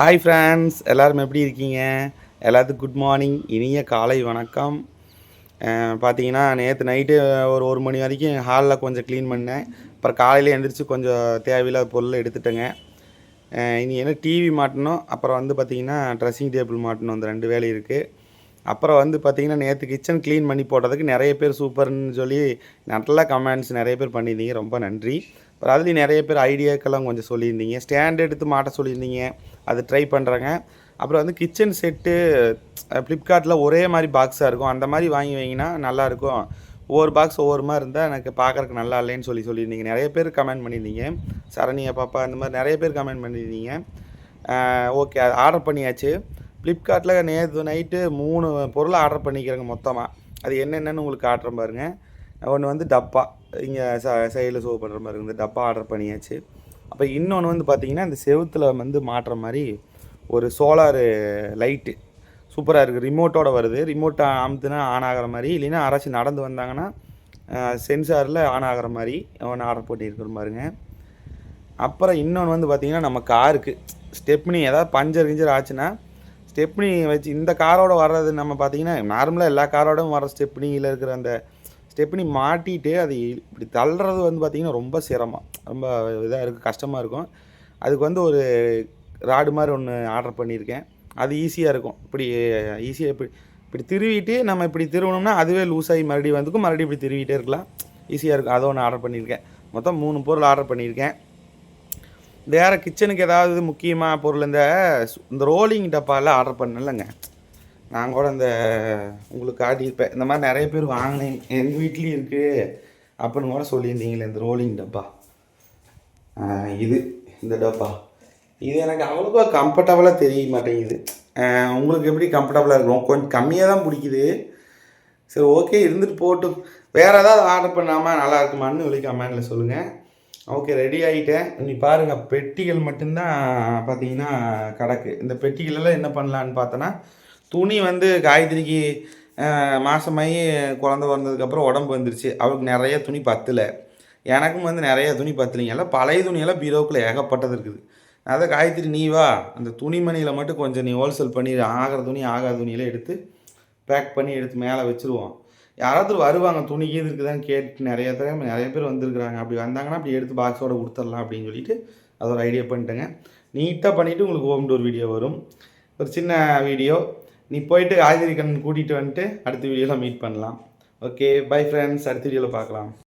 Hi friends எல்லோரும் எப்படி இருக்கீங்க? எல்லாத்துக்கும் குட் மார்னிங் இனிய காலை வணக்கம். பார்த்தீங்கன்னா நேற்று நைட்டு ஒரு ஒரு மணி வரைக்கும் ஹாலில் கொஞ்சம் க்ளீன் பண்ணேன். அப்புறம் காலையில் எழுந்திரிச்சு கொஞ்சம் தேவையில்லாத பொருள் எடுத்துட்டேங்க. இனி என்ன டிவி மாட்டணும்? அப்புறம் வந்து பார்த்திங்கன்னா ட்ரெஸ்ஸிங் டேபிள் மாட்டணும். அந்த ரெண்டு வேலை இருக்குது அப்புறம் வந்து பார்த்தீங்கன்னா நேற்று கிச்சன் க்ளீன் பண்ணி போட்டதுக்கு நிறைய பேர் சூப்பர்னு சொல்லி நல்ல கமெண்ட்ஸ் நிறைய பேர் பண்ணியிருந்தீங்க. ரொம்ப நன்றி. அப்புறம் அதுலேயும் நிறைய பேர் ஐடியாக்கெல்லாம் கொஞ்சம் சொல்லியிருந்தீங்க. ஸ்டாண்ட் எடுத்து மாட்ட சொல்லியிருந்தீங்க. அது ட்ரை பண்ணுறேங்க அப்புறம் வந்து கிச்சன் செட்டு ஃப்ளிப்கார்ட்டில் ஒரே மாதிரி பாக்ஸாக இருக்கும். அந்த மாதிரி வாங்கி வைங்கன்னா நல்லாயிருக்கும் ஒவ்வொரு பாக்ஸ் ஒவ்வொரு மாதிரி இருந்தால் எனக்கு பார்க்குறக்கு நல்லா இல்லைன்னு சொல்லி சொல்லியிருந்தீங்க. நிறைய பேர் கமெண்ட் பண்ணியிருந்தீங்க. சரணியா பாப்பா அந்த மாதிரி நிறைய பேர் கமெண்ட் பண்ணியிருந்தீங்க. ஓகே அது ஆர்டர் பண்ணியாச்சு. ஃப்ளிப்கார்ட்டில் நேற்று நைட்டு மூணு பொருள் ஆர்டர் பண்ணிக்கிறேங்க மொத்தமாக அது என்னென்னு உங்களுக்கு காட்டுறேன் பாருங்கள் ஒன்று வந்து டப்பா. இங்கே ச சைடில் ஷோ பண்ணுற மாதிரி இந்த டப்பா ஆர்டர் பண்ணியாச்சு. அப்போ இன்னொன்று வந்து பார்த்தீங்கன்னா இந்த செவுத்தில் வந்து மாட்டுற மாதிரி ஒரு சோலாரு லைட்டு சூப்பராக இருக்குது ரிமோட்டோட வருது. ரிமோட் அமுத்துனா ஆன் ஆகிற மாதிரி. இல்லைன்னா அரைச்சி நடந்து வந்தாங்கன்னா சென்சாரில் ஆன் ஆகிற மாதிரி ஒன்று ஆர்டர் பண்ணியிருக்கிற பாருங்க. அப்புறம் இன்னொன்று வந்து பார்த்திங்கன்னா நம்ம காருக்கு ஸ்டெப்னி ஏதாவது பஞ்சர் கிஞ்சர் ஆச்சுன்னா ஸ்டெப்னி வச்சு இந்த காரோட வர்றது நம்ம பார்த்தீங்கன்னா நார்மலாக எல்லா காரோடும் வர ஸ்டெப்னியில் இருக்கிற அந்த ஸ்டெப்னி மாட்டிட்டு அது இப்படி தள்ளுறது வந்து பார்த்திங்கன்னா ரொம்ப சிரமம். ரொம்ப இதாக இருக்குது கஷ்டமாக இருக்கும். அதுக்கு வந்து ஒரு ராடு மாதிரி ஒன்று ஆர்டர் பண்ணியிருக்கேன். அது ஈஸியாக இருக்கும். இப்படி ஈஸியாக இப்படி இப்படி திருவிட்டு நம்ம இப்படி திருவணும்னா அதுவே லூஸ் ஆகி மறுபடியும் வந்துக்கும் மறுபடியும் இப்படி திருவிட்டே இருக்கலாம். ஈஸியாக இருக்கும். அதை ஒன்று ஆர்டர் பண்ணியிருக்கேன். மொத்தம் மூணு பொருள் ஆர்டர் பண்ணியிருக்கேன். வேறு கிச்சனுக்கு ஏதாவது முக்கியமாக பொருள் இந்த இந்த ரோலிங் டப்பாவில் ஆர்டர் பண்ணலங்க நான் கூட இந்த உங்களுக்கு காட்டியிருப்பேன் இந்த மாதிரி நிறைய பேர் வாங்கினேன். எங்கள் வீட்லேயும் இருக்குது அப்படின்னு கூட சொல்லியிருந்தீங்களே இந்த ரோலிங் டப்பா. இது இந்த டப்பா. இது எனக்கு அவ்வளோவா கம்ஃபர்டபுளாக தெரிய மாட்டேங்குது. உங்களுக்கு எப்படி கம்ஃபர்டபுளாக இருக்கும்? கொஞ்சம் கம்மியாக தான் பிடிக்குது. சரி ஓகே இருந்துட்டு போட்டும். வேறு ஏதாவது ஆர்டர் பண்ணாமல் நல்லா இருக்குமான்னு சொல்லி கமெண்டில் சொல்லுங்கள் ஓகே ரெடி ஆகிட்டேன் நீ பாருங்கள் பெட்டிகள் மட்டும்தான் பார்த்தீங்கன்னா கிடக்கு. இந்த பெட்டிகளெல்லாம் என்ன பண்ணலான்னு பார்த்தோன்னா துணி வந்து காயத்ரிக்கு மாதமாகி குழந்த பிறந்ததுக்கப்புறம் உடம்பு வந்துருச்சு. அவளுக்கு நிறைய துணி பத்தலை. எனக்கும் வந்து நிறைய துணி பத்தலைங்க எல்லாம் பழைய துணியெல்லாம் பீரோக்குள்ளே ஏகப்பட்டது இருக்குது. அதான் காயத்ரி நீ வா. அந்த துணிமணியில் மட்டும் கொஞ்சம் நீ ஹோல்சேல் பண்ணி ஆகிற துணி ஆகாத துணியெல்லாம் எடுத்து பேக் பண்ணி எடுத்து மேலே வச்சுருவோம். யாராவது வருவாங்க துணி கீது இருக்குதான்னு கேட்டு நிறைய தடவை நிறைய பேர் வந்திருக்கிறாங்க. அப்படி வந்தாங்கன்னா அப்படி எடுத்து பாக்ஸோட கொடுத்துடலாம் அப்படின்னு சொல்லிட்டு அதை ஒரு ஐடியா பண்ணிட்டேங்க. நீட்டாக பண்ணிவிட்டு உங்களுக்கு ஹோம் டோர் வீடியோ வரும். ஒரு சின்ன வீடியோ நீ போயிட்டு ஆதிரி கண்ணன் கூட்டிகிட்டு வந்துட்டு அடுத்த வீடியோவில் மீட் பண்ணலாம். ஓகே பை ஃப்ரெண்ட்ஸ் அடுத்த வீடியோவில் பார்க்கலாம்.